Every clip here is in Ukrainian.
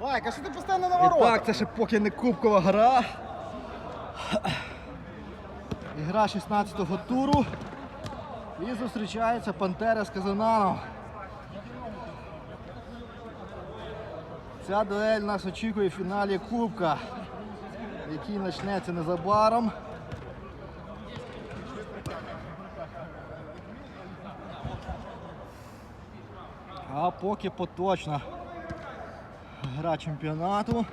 Файк, а що ти постійно на І так, це ще поки не кубкова гра. Ігра 16-го туру. І зустрічається Пантера з Казананом. Ця дуель нас очікує в фіналі Кубка, який почнеться незабаром. А поки поточна гра чемпіонату.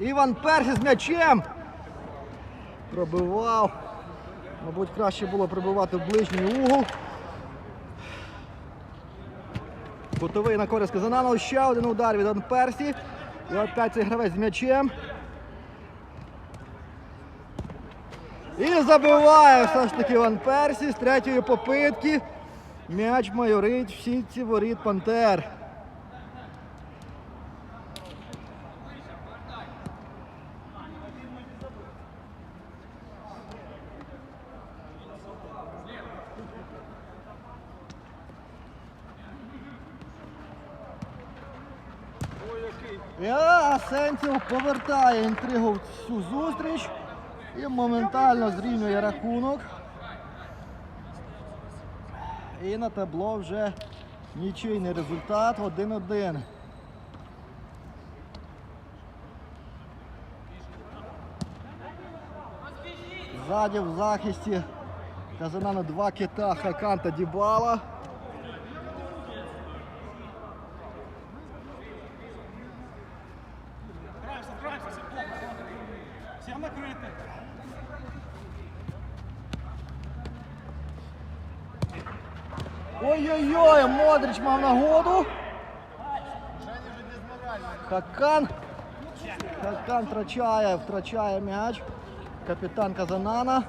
Іван Перший з м'ячем. Пробивав. Мабуть, краще було пробивати в ближній угол. Кутовий на користь Казананова. Ще один удар від Іван Персі. І опять цей гравець з м'ячем. І забиває все ж таки Ван Персі з третьої попитки. М'яч майорить всі ці воріт Пантер. І Асенсів повертає інтригу в цю зустріч і моментально зрівнює рахунок. І на табло вже нічийний результат 1-1. Ззаді в захисті Казанана два кита Хакан та Дібала. Ой-ой-ой, Модрич мав нагоду. Хакан. Хакан втрачає, втрачає м'яч. Капітан Казанана.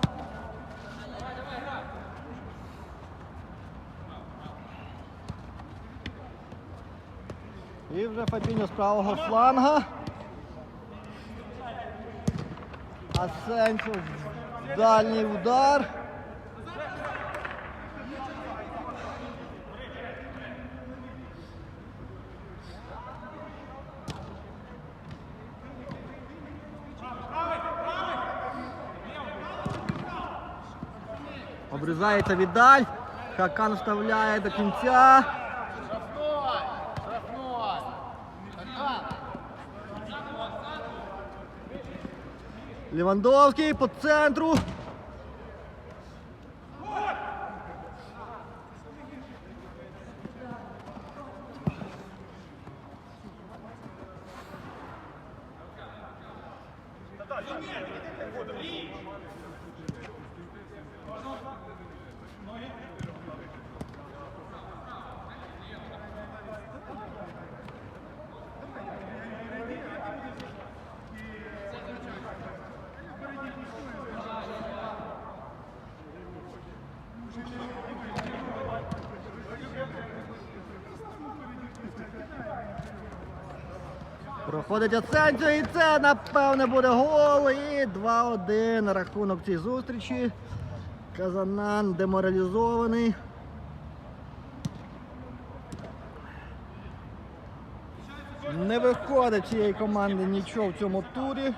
І вже Фабіньо з правого фланга. Асенсів дальній удар. Обрізається віддаль. Хакан вставляє до кінця. Штрафной! Штрафной! Хакан! Лівандовський по центру. Проходить Аценцію і це напевне буде гол. І 2-1 рахунок цій зустрічі. Казанан деморалізований. Не виходить цієї команди нічого в цьому турі.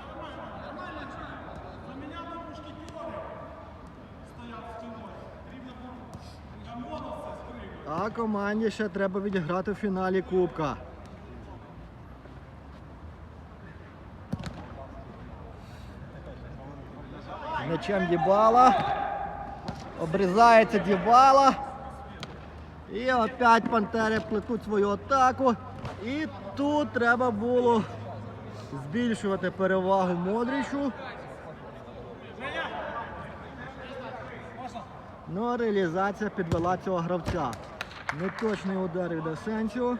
А команді ще треба відіграти в фіналі Кубка. М'ячем Дібала. Обрізається Дібала. І опять Пантери плетуть свою атаку. І тут треба було збільшувати перевагу Модрічу. Ну а реалізація підвела цього гравця. Неточний удар від Асенсіо.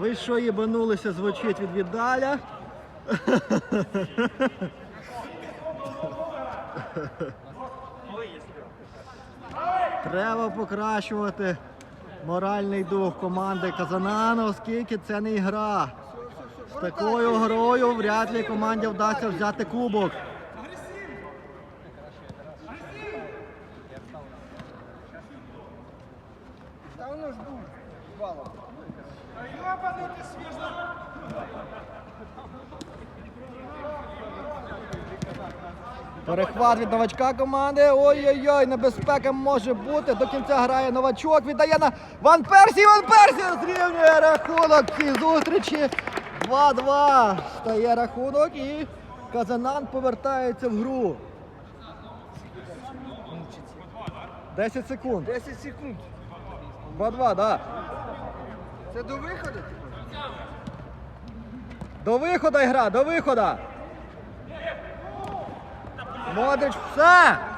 Ви що їбанулися, звучить від Віддаля. Треба покращувати моральний дух команди Казанана, оскільки це не гра. З такою грою вряд ли команді вдасться взяти кубок. Та Перехват від новачка команди. Ой-ой-ой, небезпека може бути. До кінця грає новачок. Віддає на Ван Персі. Ван Персі зрівнює рахунок в цій зустрічі. 2-2 стає рахунок і Казанан повертається в гру. 10 секунд. 10 секунд. 2-2, так. Да. Це до виходу? До виходу гра, до виходу. Модрич, все!